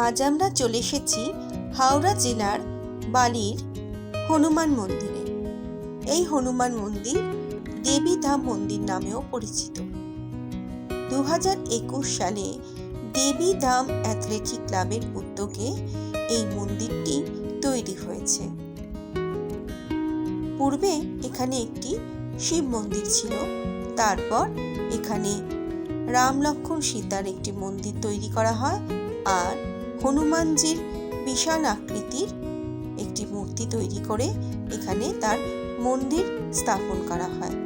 আজ আমরা চলে এসেছি হাওড়া জেলার বালির হনুমান মন্দিরে। এই হনুমান মন্দির দেবী ধাম মন্দির নামেও পরিচিত। দু হাজার একুশ সালে দেবীধাম অ্যাথলেটিক ক্লাবের উদ্যোগে এই মন্দিরটি তৈরি হয়েছে। পূর্বে এখানে একটি শিব মন্দির ছিল, তারপর এখানে রাম লক্ষ্মণ সীতার একটি মন্দির তৈরি করা হয়, আর হনুমানজির বিশাল আকৃতির একটি মূর্তি তৈরি করে এখানে তার মন্দির স্থাপন করা হয়।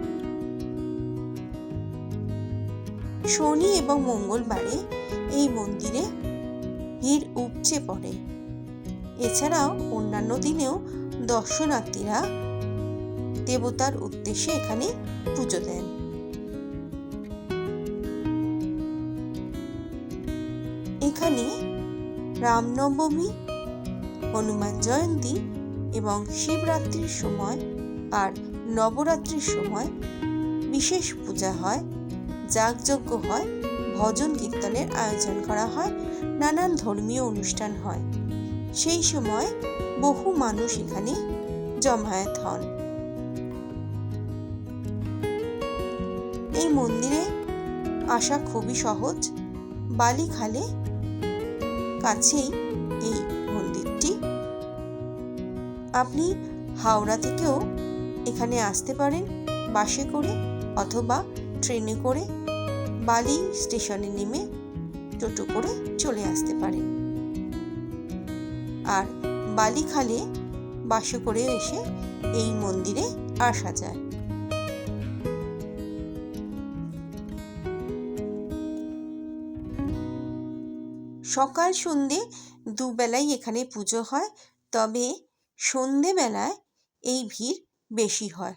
শনি এবং মঙ্গলবারে এই মন্দিরে ভিড় উপচে পড়ে। এছাড়াও অন্যান্য দিনেও দর্শনার্থীরা দেবতার উদ্দেশ্যে এখানে পুজো দেন। এখানে রামনবমী, হনুমান জয়ন্তী এবং শিবরাত্রির সময় আর নবরাত্রির সময় বিশেষ পূজা হয়, যাগযজ্ঞ হয়, ভজন কীর্তনের আয়োজন করা হয়, নানান ধর্মীয় অনুষ্ঠান হয়। সেই সময় বহু মানুষ এখানে জমায়েত হন। এই মন্দিরে আসা খুবই সহজ। বালিখালে কাছেই এই মন্দিরটি। আপনি হাওড়া থেকেও এখানে আসতে পারেন বাসে করে অথবা ট্রেনে করে। বালি স্টেশনে নেমে টোটো করে চলে আসতে পারেন। আর বালিখালে বাসে করে এসে এই মন্দিরে আসা যায়। সকাল সন্ধে দুবেলাই এখানে পুজো হয় তবে সন্ধেবেলায় এই ভিড় বেশি হয়।